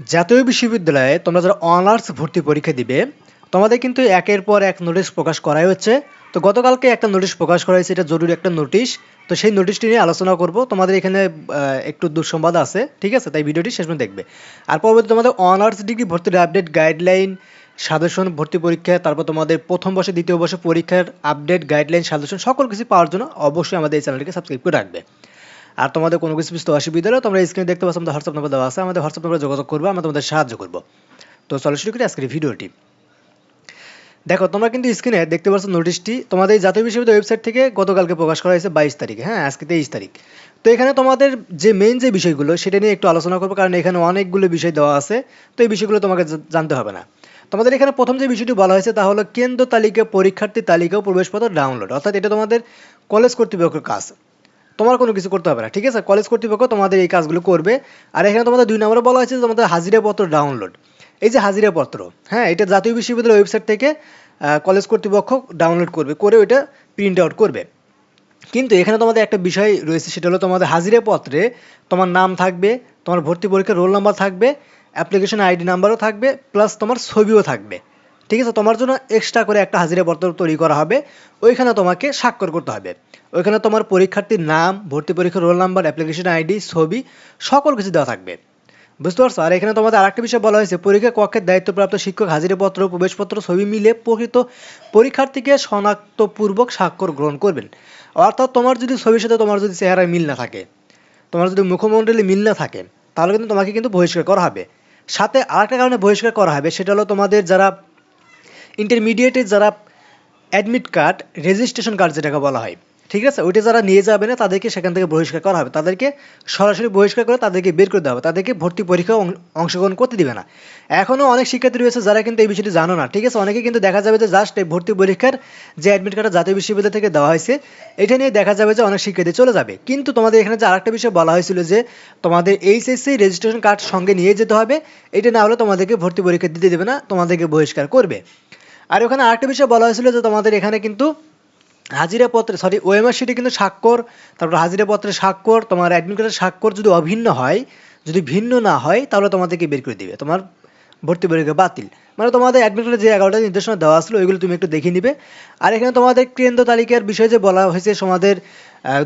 জাতীয় বিশ্ববিদ্যালয়ে তোমরা যারা অনার্স ভর্তি পরীক্ষা দিবে, তোমাদের কিন্তু একের পর এক নোটিশ প্রকাশ করাই হচ্ছে। তো গতকালকে একটা নোটিশ প্রকাশ করা হয়েছে, এটা জরুরি একটা নোটিশ তো সেই নোটিশটি নিয়ে আলোচনা করব। তোমাদের এখানে একটু দুঃসংবাদ আছে, ঠিক আছে? তাই ভিডিওটি শেষ পর্যন্ত দেখবে। আর পরবর্তী তোমাদের অনার্স ডিগ্রি ভর্তির আপডেট গাইডলাইন সাজেশন ভর্তি পরীক্ষা, তারপর তোমাদের প্রথম বর্ষে, দ্বিতীয় বর্ষে পরীক্ষার আপডেট গাইডলাইন সাজেশন সকল কিছু পাওয়ার জন্য অবশ্যই আমাদের এই চ্যানেলটিকে সাবস্ক্রাইব করে রাখবে। আর তোমাদের কোনো কিছু বুঝতে অসুবিধা হলে তোমরা স্ক্রিনে দেখতে পাচ্ছ, আমাদের হোয়াটসঅ্যাপ নাম্বার দেওয়া আছে, আমাদের হোয়াটসঅ্যাপ নাম্বারে যোগাযোগ করবে, আমরা তোমাদের সাহায্য করব। তো চলো শুরু করি আজকের ভিডিওটি। দেখো, তোমরা কিন্তু স্ক্রিনে দেখতে পাচ্ছ নোটিশটি তোমাদের জাতীয় বিশ্ববিদ্যালয় ওয়েবসাইট থেকে গতকালকে প্রকাশ করা হয়েছে বাইশ তারিখে হ্যাঁ আজকে তেইশ তারিখ। তো এখানে তোমাদের যে মেইন যে বিষয়গুলো, সেটা নিয়ে একটু আলোচনা করব, কারণ এখানে অনেকগুলো বিষয় দেওয়া আছে। তো এই বিষয়গুলো তোমাকে জানতে হবে না। তোমাদের এখানে প্রথম যে বিষয়টি বলা হয়েছে, তা হলো কেন্দ্র তালিকা, পরীক্ষার্থী তালিকা ও প্রবেশপত্র ডাউনলোড অর্থাৎ এটা তোমাদের কলেজ কর্তৃপক্ষের কাজ। তোমার কোনো কিছু করতে হবে না, ঠিক আছে? কলেজ কর্তৃপক্ষ তোমাদের এই কাজগুলো করবে। আর এখানে তোমাদের দুই নম্বরে বলা হয়েছে তোমাদের হাজিরাপত্র ডাউনলোড এই যে হাজিরাপত্র হ্যাঁ এটা জাতীয় বিশ্ববিদ্যালয়ের ওয়েবসাইট থেকে কলেজ কর্তৃপক্ষ ডাউনলোড করবে, করে ওইটা প্রিন্ট আউট করবে। কিন্তু এখানে তোমাদের একটা বিষয় রয়েছে, সেটা হলো তোমাদের হাজিরাপত্রে তোমার নাম থাকবে, তোমার ভর্তি পরীক্ষার রোল নাম্বার থাকবে অ্যাপ্লিকেশন আইডি নাম্বারও থাকবে প্লাস তোমার ছবিও থাকবে। ঠিক আছে, তোমার জন্য এক্সট্রা করে একটা হাজিরা হাজিরাপত্র তৈরি করা হবে। ওইখানে তোমাকে স্বাক্ষর করতে হবে। ওইখানে তোমার পরীক্ষার্থীর নাম, ভর্তি পরীক্ষার রোল নাম্বার অ্যাপ্লিকেশন আইডি ছবি, সকল কিছু দেওয়া থাকবে। বুঝতে পারছ? আর এখানে তোমাদের আরেকটা বিষয় বলা হয়েছে, পরীক্ষা কক্ষের দায়িত্বপ্রাপ্ত শিক্ষক, হাজিরাপত্র, প্রবেশপত্র, ছবি মিলে প্রকৃত পরীক্ষার্থীকে শনাক্তপূর্বক স্বাক্ষর গ্রহণ করবেন। অর্থাৎ তোমার যদি ছবির সাথে তোমার যদি চেহারায় মিল না থাকে, তোমার যদি মুখমণ্ডলে মিল না থাকে, তাহলে কিন্তু তোমাকে কিন্তু বহিষ্কার করা হবে। সাথে আরেকটা কারণে বহিষ্কার করা হবে, সেটা হলো তোমাদের যারা ইন্টারমিডিয়েটের যারা অ্যাডমিট কার্ড রেজিস্ট্রেশন কার্ড যেটাকে বলা হয়, ঠিক আছে? ওইটা যারা নিয়ে যাবে না, তাদেরকে সেখান থেকে বহিষ্কার করা হবে। তাদেরকে সরাসরি বহিষ্কার করে তাদেরকে বের করে দেওয়া হবে। তাদেরকে ভর্তি পরীক্ষায় অং- অংশগ্রহণ করতে দিবে না। এখনও অনেক শিক্ষার্থী রয়েছে যারা কিন্তু এই বিষয়টি জানো না, ঠিক আছে? অনেকে কিন্তু দেখা যাবে যে জাস্ট এই ভর্তি পরীক্ষার যে অ্যাডমিট কার্ডটা জাতীয় বিশ্ববিদ্যালয় থেকে দেওয়া হয়েছে, এটা নিয়ে দেখা যাবে যে অনেক শিক্ষার্থী চলে যাবে। কিন্তু তোমাদের এখানে যে আরেকটা বিষয় বলা হয়েছিল যে তোমাদের এইচএসসি রেজিস্ট্রেশন কার্ড সঙ্গে নিয়ে যেতে হবে, এটা না হলে তোমাদেরকে ভর্তি পরীক্ষা দিতে দেবে না, তোমাদেরকে বহিষ্কার করবে। আর ওখানে আরেকটা বিষয় বলা হয়েছিল যে তোমাদের এখানে কিন্তু হাজিরা পত্রে সরি ওএমআর শিটে কিন্তু স্বাক্ষর, তারপর হাজিরা পত্রে স্বাক্ষর, তোমার অ্যাডমিট কার্ডের স্বাক্ষর যদি অভিন্ন হয়, যদি ভিন্ন না হয়, তাহলে তোমাদেরকে বের করে দিবে। তোমার ভর্তি পরীক্ষা বাতিল। মানে তোমাদের অ্যাডমিট কার্ডে যে এগারোটা নির্দেশনা দেওয়া আসলো ওইগুলো তুমি একটু দেখে নিবে আর এখানে তোমাদের কেন্দ্র তালিকার বিষয়ে যে বলা হয়েছে, তোমাদের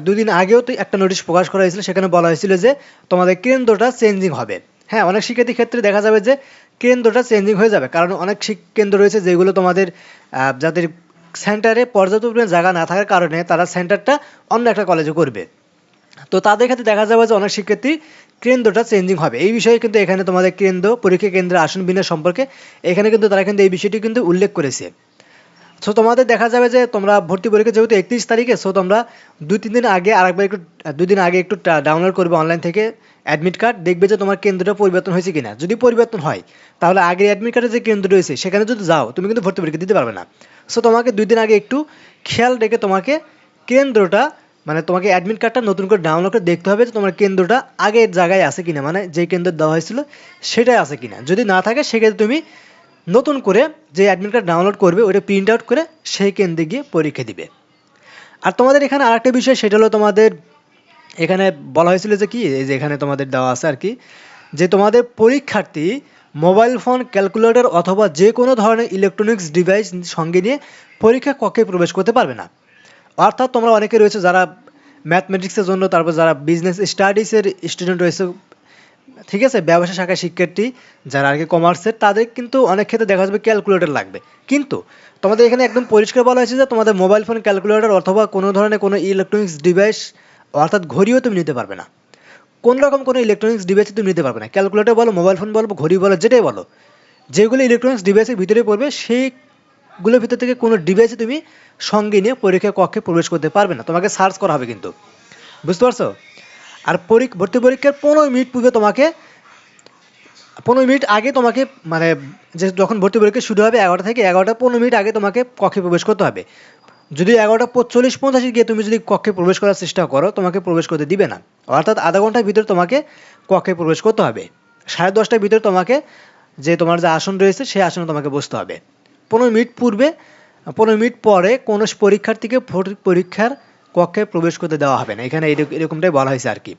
দুদিন আগেও তো একটা নোটিশ প্রকাশ করা হয়েছিল, সেখানে বলা হয়েছিল যে তোমাদের কেন্দ্রটা চেঞ্জিং হবে। হ্যাঁ অনেক শিক্ষার্থীর ক্ষেত্রে দেখা যাবে যে কেন্দ্রটা চেঞ্জিং হয়ে যাবে। কারণ অনেক কেন্দ্র রয়েছে যেগুলো তোমাদের যাদের সেন্টারে পর্যাপ্ত পরিমাণ জায়গা না থাকার কারণে তারা সেন্টারটা অন্য একটা কলেজে করবে। তো তাদের ক্ষেত্রে দেখা যাবে যে অনেক শিক্ষার্থী কেন্দ্রটা চেঞ্জিং হবে। এই বিষয়ে কিন্তু এখানে তোমাদের কেন্দ্র, পরীক্ষা কেন্দ্রের আসন বিন্যাস সম্পর্কে এখানে কিন্তু তারা কিন্তু এই বিষয়টি কিন্তু উল্লেখ করেছে। সো তোমাদের দেখা যাবে যে তোমরা ভর্তি পরীক্ষা যেহেতু একত্রিশ তারিখে সো তোমরা দুই তিন দিন আগে আরেকবার একটু দুই দিন আগে একটু ডাউনলোড করবে অনলাইন থেকে অ্যাডমিট কার্ড দেখবে যে তোমার কেন্দ্রটা পরিবর্তন হয়েছে কিনা। যদি পরিবর্তন হয়, তাহলে আগের অ্যাডমিট কার্ডের যে কেন্দ্র রয়েছে, সেখানে যদি যাও, তুমি কিন্তু ভর্তি পরীক্ষা দিতে পারবে না। সো তোমাকে দুই দিন আগে একটু খেয়াল রেখে তোমাকে কেন্দ্রটা মানে তোমাকে অ্যাডমিট কার্ডটা নতুন করে ডাউনলোড করে দেখতে হবে যে তোমার কেন্দ্রটা আগের জায়গায় আছে কিনা মানে যে কেন্দ্র দেওয়া হয়েছিল সেটাই আছে কিনা। যদি না থাকে, সেক্ষেত্রে তুমি নতুন করে যে অ্যাডমিট কার্ড ডাউনলোড করবে ওটা প্রিন্ট আউট করে সেই কেন্দ্রে গিয়ে পরীক্ষা দিবে। আর তোমাদের এখানে আরেকটা বিষয়, সেটা হলো তোমাদের এখানে বলা হয়েছিল যে কি, এই যে এখানে তোমাদের দেওয়া আছে আর কি, যে তোমাদের পরীক্ষার্থী মোবাইল ফোন ক্যালকুলেটর অথবা যে কোনো ধরনের ইলেকট্রনিক্স ডিভাইস সঙ্গে নিয়ে পরীক্ষা কক্ষে প্রবেশ করতে পারবে না। অর্থাৎ তোমরা অনেকে রয়েছে যারা ম্যাথমেটিক্সের জন্য, তারপর যারা বিজনেস স্টাডিজের স্টুডেন্ট রয়েছে ঠিক আছে, ব্যবসা শাখার শিক্ষার্থী যারা আর কি কমার্সের তাদের কিন্তু অনেক ক্ষেত্রে দেখা যাবে ক্যালকুলেটর লাগবে। কিন্তু তোমাদের এখানে একদম পরিষ্কার বলা হয়েছে যে তোমাদের মোবাইল ফোন ক্যালকুলেটর অথবা কোনো ধরনের কোনো ইলেকট্রনিক্স ডিভাইস অর্থাৎ ঘড়িও তুমি নিতে পারবে না। কোন রকম কোনো ইলেকট্রনিক্স ডিভাইস তুমি নিতে পারবে না। ক্যালকুলেটর বলো মোবাইল ফোন বলো, ঘড়ি বলো, যেটাই বলো, যেগুলো ইলেকট্রনিক্স ডিভাইসের ভিতরে পড়বে সেইগুলোর ভিতর থেকে কোনো ডিভাইসে তুমি সঙ্গে নিয়ে পরীক্ষা কক্ষে প্রবেশ করতে পারবে না। তোমাকে সার্চ করা হবে কিন্তু। বুঝতে পারছ? আর ভর্তি পরীক্ষার পনেরো মিনিট পূর্বে তোমাকে, পনেরো মিনিট আগে তোমাকে মানে যে যখন ভর্তি পরীক্ষা শুরু হবে এগারোটা থেকে এগারোটা পনেরো মিনিট আগে তোমাকে কক্ষে প্রবেশ করতে হবে। যদি এগারোটা চল্লিশ পঞ্চাশে গিয়ে তুমি যদি কক্ষে প্রবেশ করার চেষ্টা করো, তোমাকে প্রবেশ করতে দিবে না। অর্থাৎ আধা ঘণ্টার ভিতরে তোমাকে কক্ষে প্রবেশ করতে হবে। সাড়ে দশটার ভিতরে তোমাকে যে তোমার যে আসন রয়েছে, সেই আসনে তোমাকে বসতে হবে। পনেরো মিনিট পূর্বে, পনেরো মিনিট পরে কোনো পরীক্ষার্থীকে ভর্তি পরীক্ষার কক্ষে প্রবেশ করতে দেওয়া হবে না। এখানে এরক- এরকমটাই বলা হয়েছে আর কি।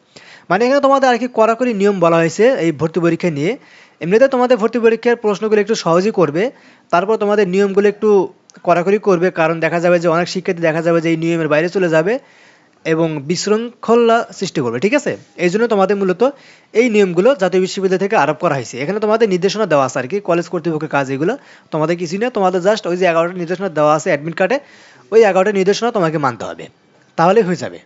মানে এখানে তোমাদের আর কি কড়াকড়ি নিয়ম বলা হয়েছে এই ভর্তি পরীক্ষা নিয়ে। এমনিতে তোমাদের ভর্তি পরীক্ষার প্রশ্নগুলো একটু সহজই করবে, তারপর তোমাদের নিয়মগুলো একটু কড়াকড়ি করবে, কারণ দেখা যাবে যে অনেক শিক্ষার্থী দেখা যাবে যে এই নিয়মের বাইরে চলে যাবে এবং বিশৃঙ্খলা সৃষ্টি করবে, ঠিক আছে? এই জন্য তোমাদের মূলত এই নিয়মগুলো জাতীয় বিশ্ববিদ্যালয় থেকে আরোপ করা হয়েছে। এখানে তোমাদের নির্দেশনা দেওয়া আছে আর কি, কলেজ কর্তৃপক্ষের কাজ এগুলো। তোমাদের কিছুই না, তোমাদের জাস্ট ওই যে এগারোটা নির্দেশনা দেওয়া আছে অ্যাডমিট কার্ডে ওই এগারোটা নির্দেশনা তোমাকে মানতে হবে। তাহলেই হয়ে যাবে।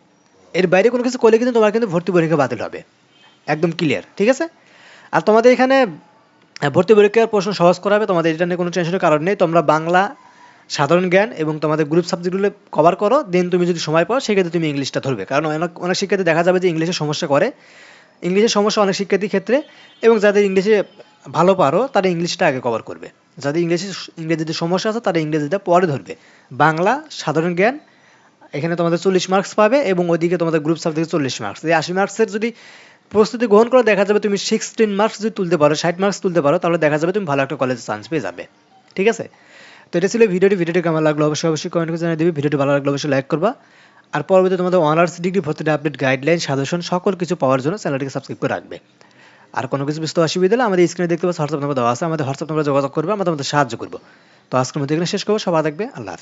এর বাইরে কোনো কিছু করলে কিন্তু তোমার কিন্তু ভর্তি পরীক্ষা বাতিল হবে। একদম ক্লিয়ার ঠিক আছে? আর তোমাদের এখানে ভর্তি পরীক্ষার প্রশ্ন সহজ করা হবে তোমাদের এটা নিয়ে কোনো টেনশনের কারণ নেই। তোমরা বাংলা, সাধারণ জ্ঞান এবং তোমাদের গ্রুপ সাবজেক্টগুলো কভার করো দেন তুমি যদি সময় পাও, সেক্ষেত্রে তুমি ইংলিশটা ধরবে। কারণ অনেক অনেক শিক্ষার্থী দেখা যাবে যে ইংলিশে সমস্যা করে। ইংলিশের সমস্যা অনেক শিক্ষার্থীর ক্ষেত্রে এবং যাদের ইংলিশে ভালো পারো, তারা ইংলিশটা আগে কভার করবে। যাদের ইংলিশে, ইংরেজিতে সমস্যা আছে, তারা ইংরেজিটা পরে ধরবে। বাংলা, সাধারণ জ্ঞান এখানে তোমাদের চল্লিশ মার্কস পাবে এবং ওইদিকে তোমাদের গ্রুপ সাবজেক্টে চল্লিশ মার্কস এই আশি মার্কসের যদি প্রস্তুতি গ্রহণ করে, দেখা যাবে তুমি সিক্সটিন মার্কস যদি তুলতে পারো, ষাট মার্কস তুলতে পারো, তাহলে দেখা যাবে তুমি ভালো একটা কলেজে চান্স পেয়ে যাবে। ঠিক আছে? তো এটা ছিল ভিডিওটি। ভিডিওটি কেমন লাগল অবশ্যই অবশ্যই কমেন্ট করে জানিয়ে দিবি। ভিডিওটি ভালো লাগলে অবশ্যই লাইক করবা। আর পরবর্তী তোমাদের অনার্স ডিগ্রি ভর্তির আপডেট গাইডলাইন সাজেশন সকল কিছু পাওয়ার জন্য চ্যানেলটিকে সাবস্ক্রাইব করে রাখবে। আর কোনো কিছু বুঝতে অসুবিধা হলে আমাদের স্ক্রিনে দেখতে পাচ্ছ হোয়াটসঅ্যাপ নাম্বার দেওয়া আছে। আমাদের হোয়াটসঅ্যাপ নাম্বারে যোগাযোগ করবে, আমরা তোমাদের সাহায্য করব। তো আজকের মধ্যে এখানে শেষ করব। সবাই থাকবে। আল্লাহ।